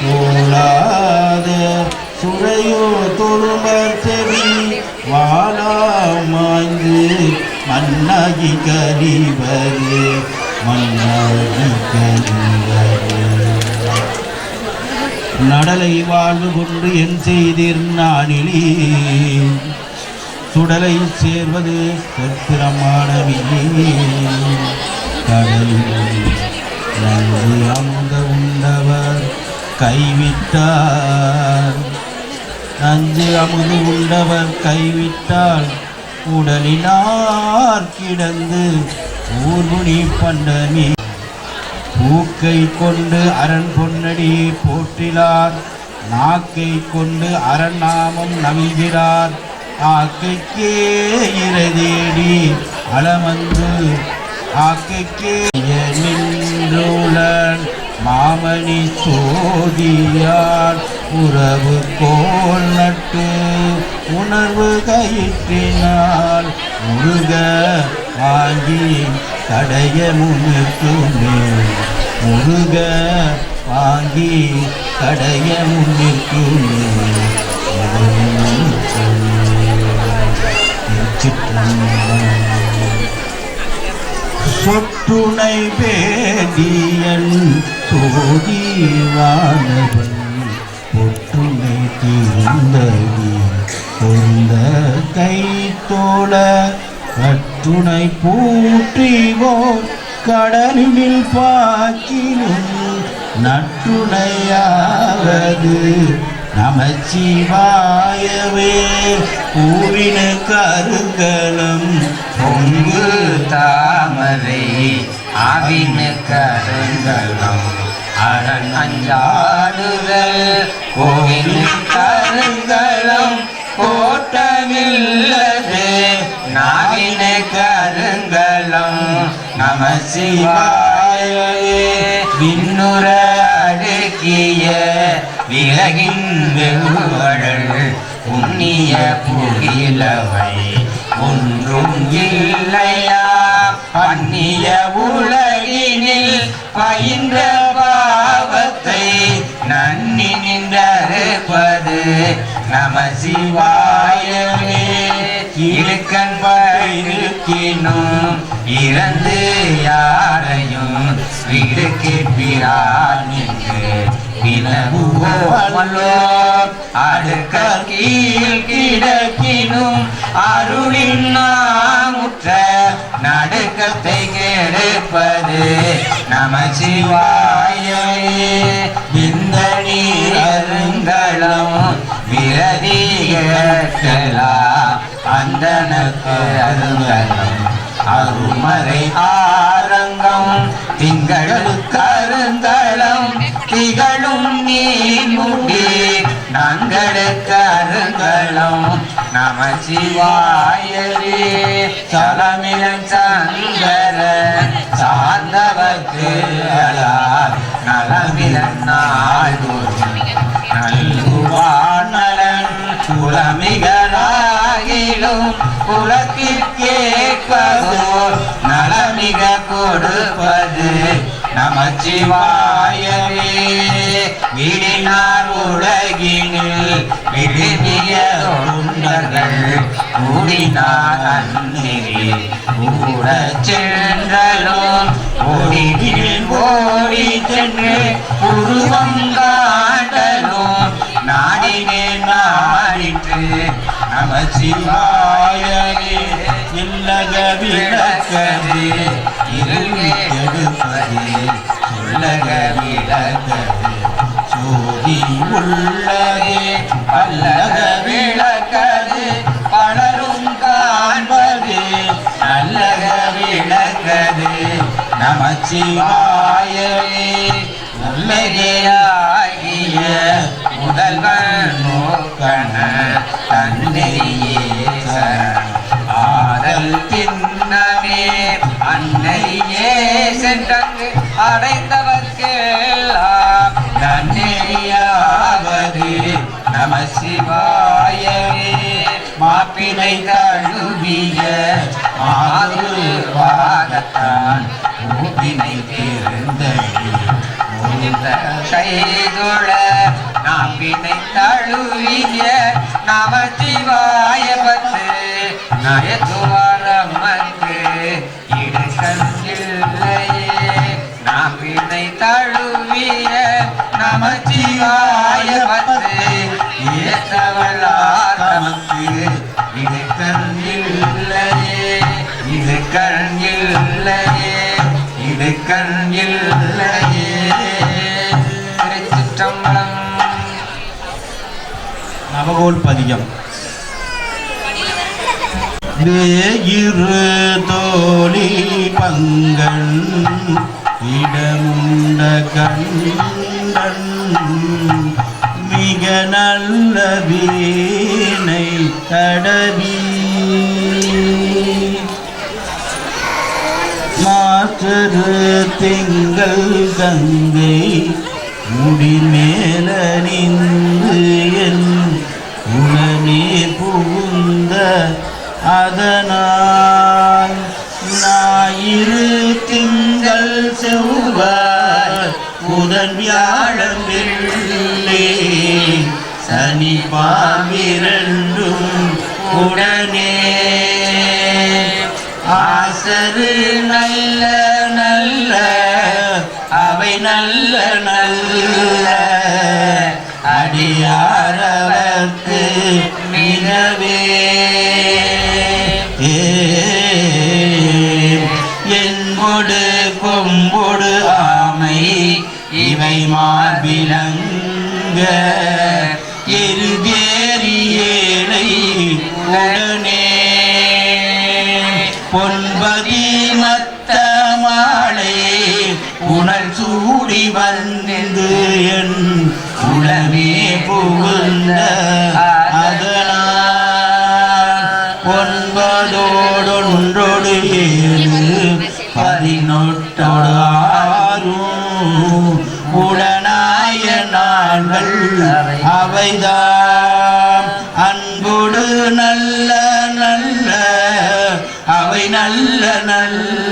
போலாத சுரையோ தொழுமர் செவி வாழாமாய்ந்து மண்ணாகி கழிவது மண்ணாகி கழிவது. நடலை வாழ்வு கொண்டு என் செய்தீர் நானிலே சுடலை சேர்வது சொற்பிரமாணமில்லே கடலில் நன்றி அமுத உண்டவர். கைவிட்டார். நஞ்சு அமுது உண்டவர் கைவிட்டால் உடலினார் கிடந்து ஊர்முனி பண்டமே பூக்கை கொண்டு அரண் பொன்னடி போற்றிலார். நாக்கை கொண்டு அரண்நாமம் நவிழ்கிறார். ஆக்கைக்கே இறதேடி அலமந்து. ஆக்கைக்கே நின்றுளன் மாமணி சோதியார் உறவு கோல் நட்டு உணர்வு கயிற்றினால் முருக வாங்கி தடைய முன்னிற்குமே. முருக வாங்கி தடைய முன்னிற்குமே. சொற்றுணை பேடியன் சோதிவானவன் பொற்றுணை தீர்ந்தடி பொருந்த கை தோழ கற்றுணை பூற்றிவோர் கடலில் பாக்கினும் நற்றுணையாவது நமச்சிவாயவே. பூவின கருங்கலம் பொங்கு தாமரை ஆவின கருங்கலம் அரண் அஞ்சாடுதல். கோவில் கருங்கலம் கோட்டமில்லது. நாவின கருங்கலம் நம சிவாயே. விண்ணுற அடுக்கிய விலகின் வெகுவழல் புண்ணிய புகிலவை ஒன்றும் இல்லையா? அந்நிய உலகினில் பயின்ற பாவத்தை நன்னி நின்றறுப்பது நம சிவாயவே. இழுக்கன் பயிருக்கினும் இறந்து யாரையும் வீடு கேட்பிறார் என்று வினவுவோமல்லோ. அடுக்க கீழ் கிடக்கினும் அருளின் நாமுற்ற நடுக்கத்தை கெடுப்பது நம சிவாயே இந்த நீர் அருங்கலம் விரதிகலாம் அந்தனுக்கு அருங்கலம் அருமறை ஆரங்கம். திங்களுக்கு அருங்கலம் திகழும் நீ முடி நங்களுக்கு நம சிவாயரே சலமிலன் சங்கர சார்ந்தவர்க்கு அலார் நலமிலன் நாள்தோறும் நல்குவானலன் குலமிகராகிலும் குலத்திற்கேற்பதோர் நலமிக கொடுப்பது. நமச்சிவாயவே விடினார் உலகினில் விடுமிய உண்டர்கள் கூடினார் அந்நெறி கூட சென்றலும் ஓடினில் ஓடி சென்று உருவம் காட்டலும் நாடினே நாடிற்று. நமச்சிவாயவே இல்லக விளக்கது இருளை கெடுப்பது சொல்லக விளக்கது சோதி உள்ளதே அல்லக பலரும் காண்பது நல்லக விளக்கது நமச்சிவாயவே உண்மையாகிய முதல்வன் நோக்கண தன்னையே ஆதல் தின்னமே அன்னையே சென்றங்கு அடைந்த மாப்பினை தழுவிய மாது பாதத்தான் ஊப்பினை தேர்ந்தடி இந்த கைதுள தழுவிய நமச்சிவாய பத்து நயத்துவாரம்மக்கு இடுக்கல்லையே நாம்பினை தழுவிய நமச்சிவாய பத்து ஏற்றவளார் இடுக்கல்லையே இடுக்கல்லையே திருச்சிற்றம்பலம். நவகோல் பதியம் வேயிரு தோழி பங்கன் இடமுண்ட கண்டன் மிக நல்ல வீணை தடவி. மற்றொரு திங்கள் கங்கை முடிமேல நின்று என் உடனே புகுந்த அதனால் ஞாயிறு திங்கள் செவ்வாய் புதன் வியாழன் வெள்ளி. சனி பாவிரண்டும் உடனே. ஆசரு நல்ல நல்ல அவை நல்ல நல்ல. அடியாரவர்க்கு மிகவே எங்கொடு கொம்பொடு ஆமை இவை மார்பிலங்க. பொன்பதி மத்த மாலை உணர் சூடி வந்தது என் உளமே புகுந்த அதனால் ஒன்பதோடொன்றோடு ஏழு பதினொட்டோடாரும். உடனாய நாங்கள் அவைதான்.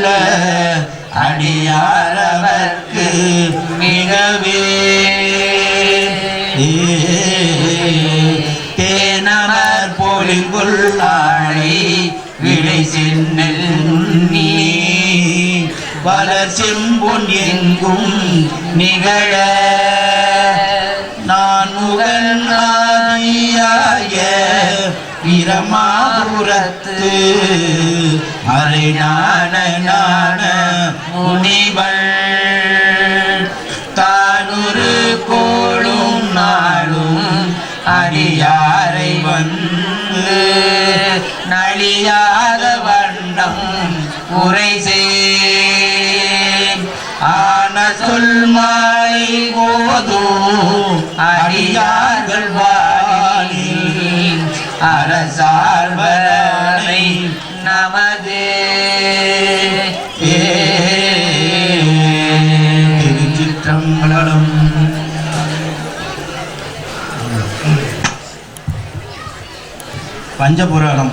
நல்ல அடியாரவர்க்கு மிகவே. தேனவர் போலிங்குள் விளை சென்னி நுண்ணி வளர் செம்பொன் எங்கும் நிகழ. நான் முகன் முகநாதியாய பிரமாபுரத்து அரை முனிவள். தானுரு கோளும் நாளும் அடியாரை வந்து நலியாத வண்ணம் உரை ஆன சொல்மாய் போதும் அடியார்கள் வா அரசார்வரை நமது. திருச்சிற்றம்பலம். பஞ்சபுராணம்.